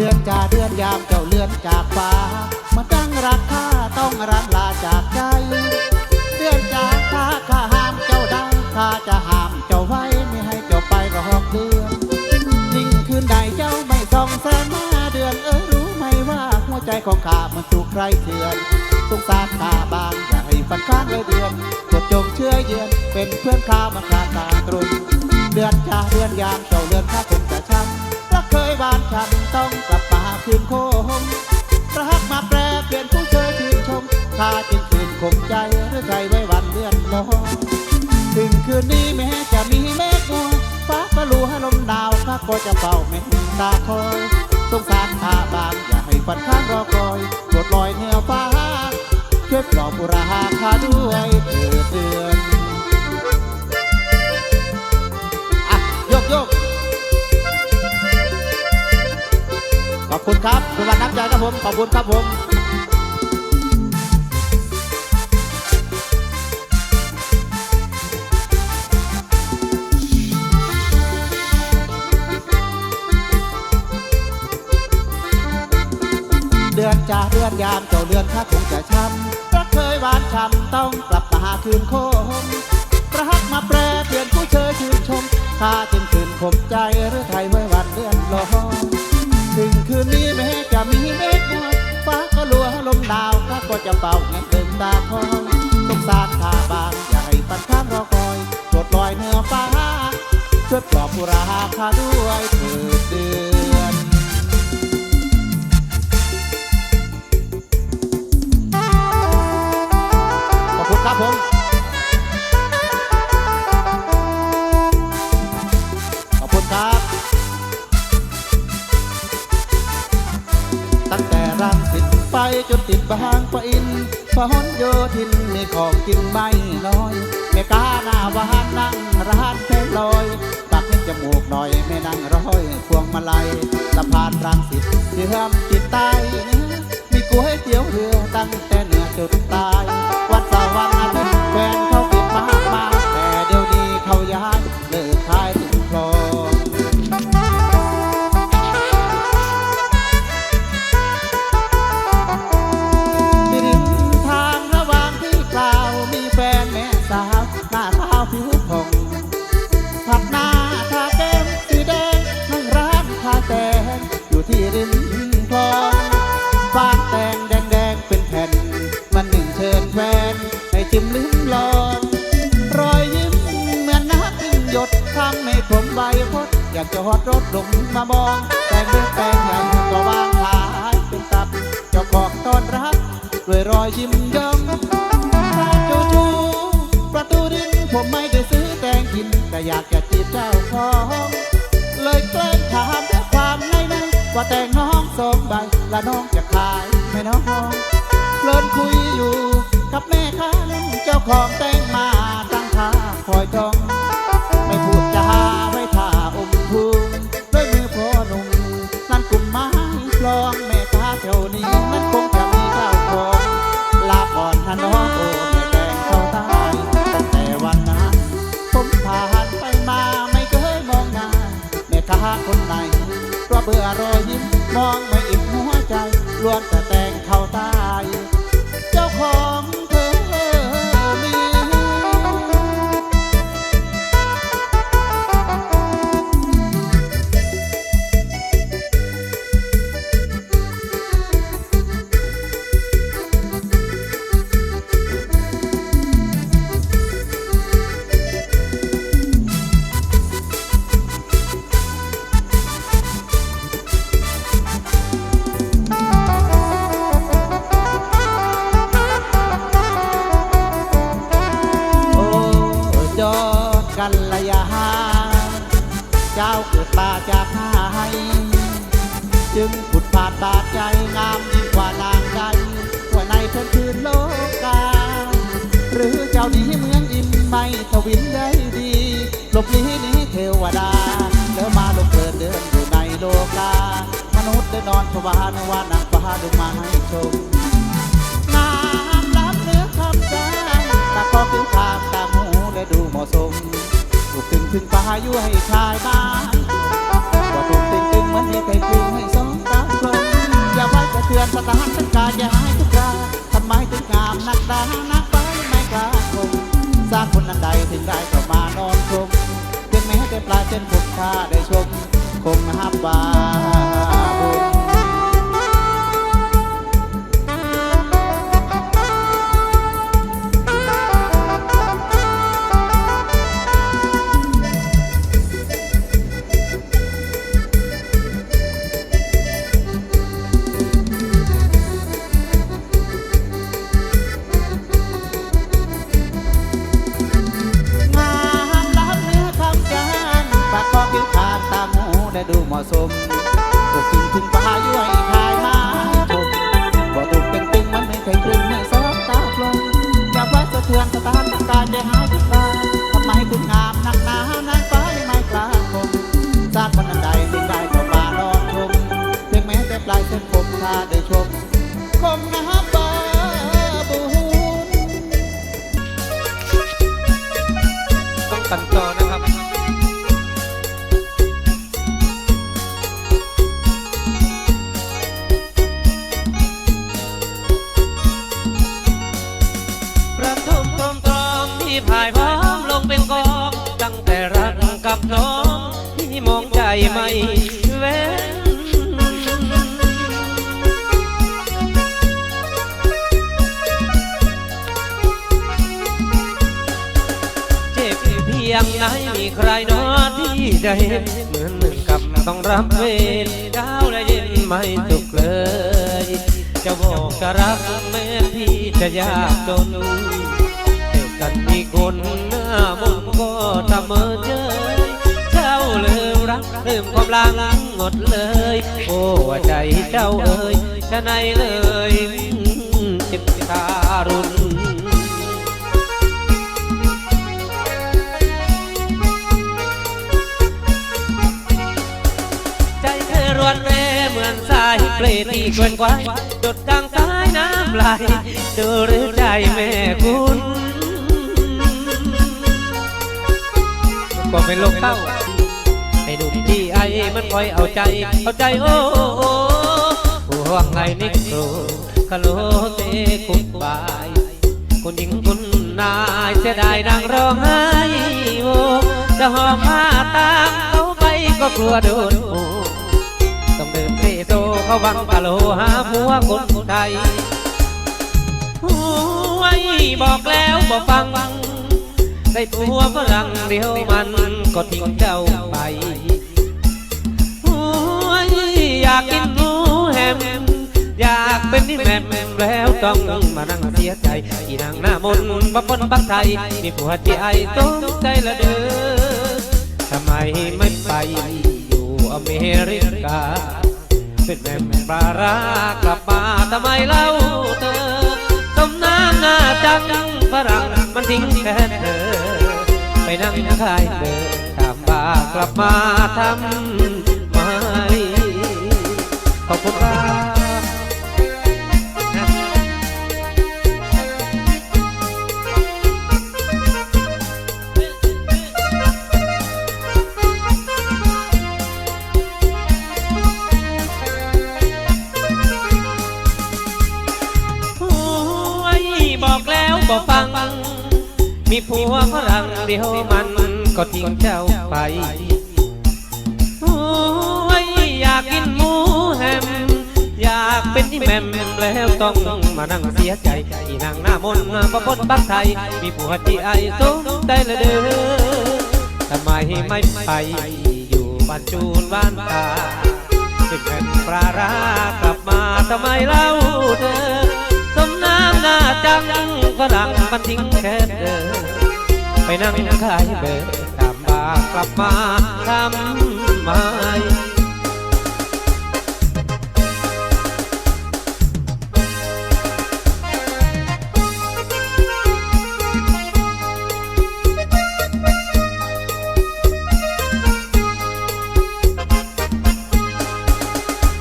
เดือนจ่าเดือนยามเจ้าเลื่อนจากฟ้า มาตั้งราคาต้องรักลาจากใจ เดือนจากข้าข้าห้ามเจ้าได้ข้าจะห้ามเจ้าไว้ไม่ให้เจ้าไปรอกเดือนยิ่งคืนใดเจ้าไม่ส่องแสงมาเดือนเออรู้ไหมว่าหัวใจของข้ามันถูกใครเถื่อนสงสารข้าบางอย่าให้ฟันข้างเลยเดือนกดจงเชื่อเยือนเป็นเพื่อนข้ามาคาตาตรงเดือนจ่าเดือนยามเจ้าเดือนข้าคงจะช้ำ บานช้ำต้องกลับมาคืนโคมรักมาแปรเปลี่ยนผู้เชยชื่นชมข้าจึงคืนคมใจหรือใจไว้วันเดือนลองถึงคืนนี้แม้จะมีเมฆมัวฟ้าก็รู้ให้ลมดาวข้าก็จะเฝ้าแม่ตาคอยสงสารข้าบางอย่าให้ฝันข้างรอคอยปวดลอยเหนือฟ้าช่วยปลอบอุราคาด้วยเถิดเดือน ขอบคุณครับเป็นวันน้ำใจครับผม ขอบคุณครับผม เดือนจ่าเดือนยามเจ้าเดือนข้าคงจะช้ำรักเคยหวานช้ำต้องกลับมาหาคืนคมรักมาแปรเปลี่ยนผู้เชยชื่นชมข้าจึงคืนคมใจหรือไทยไว้วันเดือนลอย ถึงคืนนี้แม้จะมีเมฆมัวฟ้าก็ลัวลมดาวข้าก็จะเป่าแง่เดินตาคอยสงสารข้าบางอย่าให้ปันข้างรอคอยโปรดลอยเหนือฟ้าช่วยปลอบผู้ราคาด้วยเถิดเดือนขอบคุณครับผม บางปะอินพหนโยธินมีของกินไม่น้อยแม่กาหน้าวานนั่งร้านแพงลอยปากนิดจมูกหน่อยไม่นั่งร้อยพวงมาลัยสะพานรังสิตเชื่อมจิตใต้มีก๋วยเตี๋ยวเรือตั้งแต่เหนือจนใตายวัดสาร์วัน หยดทำให้ผมใบพดอยากจะหอดรถลงมามอง แต่งเลือกแต่งใหญ่ก็วางขายเป็นตับเจ้าของต้อนรับ ด้วยรอยยิ้มย่อมถ้าจูจูประตูดินผมไม่ได้ซื้อแตงกิน แต่อยากจะจีบเจ้าของ เลยแกล้งถามด้วยความในในว่าแต่งน้องสองใบและน้องจะขายไหม่น้องเพลินคุยอยู่กับแม่ค้าเจ้าของแต่งมาตั้งท่าคอยจ้อง ผมผ่านไปมาไม่เคยมองหน้าแม่ค้าคนไหนเพราะเบื่อรอยยิ้มมองไม่อิ่มหัวใจล้วนแต่แต่ง ยอดกันระยะเจ้าเกิดมาจากหายจึงผุดผาดบาดใจงามยิ่งกว่านางใดว่าในเพื่อนคืนโลกา หรือเจ้าหนีเมืองอินไม่ทวินได้ดีหลบหนีหนีเทวดาแล้วมาลงเกิดเดินอยู่ในโลกามนุษย์ได้นอนภาวานว่านางฟ้าลงมาให้ชมน้ำล้ำเนื้อคำใจตาคอผิวขาวตาหู และดูเหมาะสมลูกตึงถึงฟ้าอยู่ให้ชายบ้านก็ถูกตึงตึงเหมือนให้ใครกลึงให้สองตามคนอย่าไว้กระเทือนสตานสังกาอย่าให้ทุกราทำไมถึงงามนักดานักไปไม่กล้าคมสร้างคนอันใดถึงได้ก็มานอนชมถึนแม้แต่ปลาเช่นผมข้าได้ชมคงห้าบาท เพียงไหนมีใครนอที่จะเห็นเหมือนหนึ่งกับต้องรับเวรเช้าและเย็นไม่สุขเลย จะบอกจะรักแม้พี่จะยากจนเดียวกันมีคนหน้ามนต์ก็ทำเมื่อเจอเจ้าลืมรักลืมความลังหมดเลย โอ้ใจเจ้าเอ่ยชะไหนเลยจิตตารุณายเปลที่เคลื่อนไหวจดดังสายน้ำไหลดูหรือใจแม่คุณก็เป็นโลกเต้าไอ้หนุ่มที่ไอ้มันคอยเอาใจ เอาใจโอ้โอ้ห่วงไงนิโครคาโลเตคุกบายคุณหญิงคุณนายเสียดายนางร้องไห้โอ้จะหอบผ้าตามเขาไปก็กลัวโดนโอ้ต้องเดินเตะโต เขาวังกะโลหาผัวคนไทยโอ้ยบอกแล้วบอกฟัง ได้ผัวฝรั่งเดียวมันก็ทิ้งเจ้าไปโอ้ยอยากกินหมูแฮมอยากเป็นนี่แม่แม่แล้วต้องมานั่งเสียใจอีนางหน้ามนต์มาปนบักไทยมีผัวที่ไอต้องใจละเด้อทำไมไม่ไปอยู่อเมริกา เป็นแม่ปลาร้ากลับมาทำไมเล่าเธอต้มน้ำหน้าจังฝรั่งมันทิ้งแค่เธอ ไปนั่งคายเดินตามบ้ากลับมาทำ ผัวฝรั่งเดียวมันก็ทิ้งเจ้าไปโอ้ยอยากกินหมูแฮมอยากเป็นที่แม่มแล้วต้องมานั่งเสียใจที่นางหน้ามนต์ประปนบักไทย มีผัวที่ไอสมได้ละเด้อทำไมไม่ไปอยู่บ้านจูนบ้านตาเป็นแผ่นปลารากลับมาทำไมเล่าเธอสมน้ำหน้าจังฝรั่งมันทิ้งแค่เธอ ไปนั่งขายเบอร์ตามบากลับมาทำไม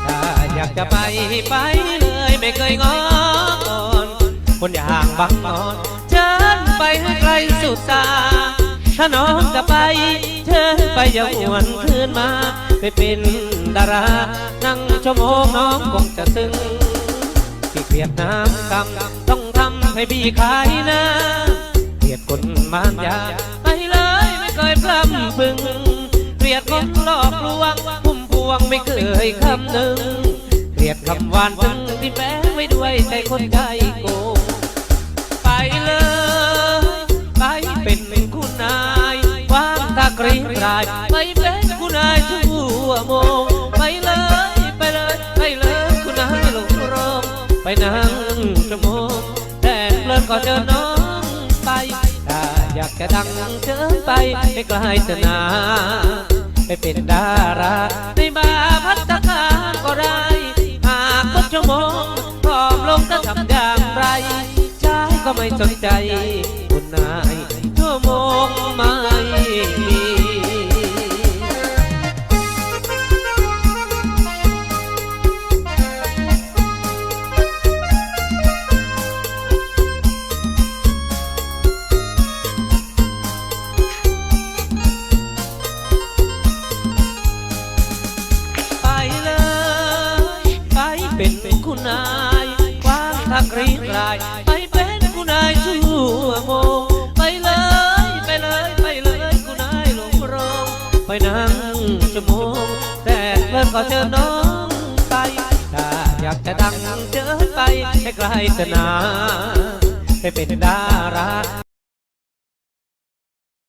ถ้าอยากจะไปไปเลยไม่เคยงอนคนอย่างบางนอน ชิญไปให้ไกลสุดตา ถ้าน้องจะไป เชิญไปอย่าหวนคืนมา ไปเป็นดารา นั่งชั่วโมงน้องคงจะซึ้งที่เกลียดน้ำกำต้องทำให้พี่ขายน้าเกลียดคนมานยาไปเลยไม่เคยพร่ำพึงเกลียดคนหลอกลวงพุ่มพวงไม่เคยคำหนึ่งเกลียดคำหวานซึ้งที่แฝงไว้ด้วยใจคนใจโกายไปเป็นคุณนายชั่วโมงไปเลยไปเลยไปเลยคุณนายหลงรมไปนั่งชั่วโมงแต่เพลินก็เจอน้องไปถ้าอยากจะดังเชิญไปให้ไกลเถอะนาไปเป็นดาราในบาร์พัตตาก็ได้หากครบชั่วโมงพร้อมลงจะทำอย่างไรชายก็ไม่สนใจ คุณนายชั่วโมงไม่มี นายควางทักรีราย ไปเป็นกูนายชั่วโมงไปเลย ไปเลย ไปเลยกูนายหลงรองไปนั่งชั่วโมงแต่เพื่อนก็เจอน้องไปถ้าอยากจะดังเจอไปให้ไกลเถอะนาไปเป็นดารา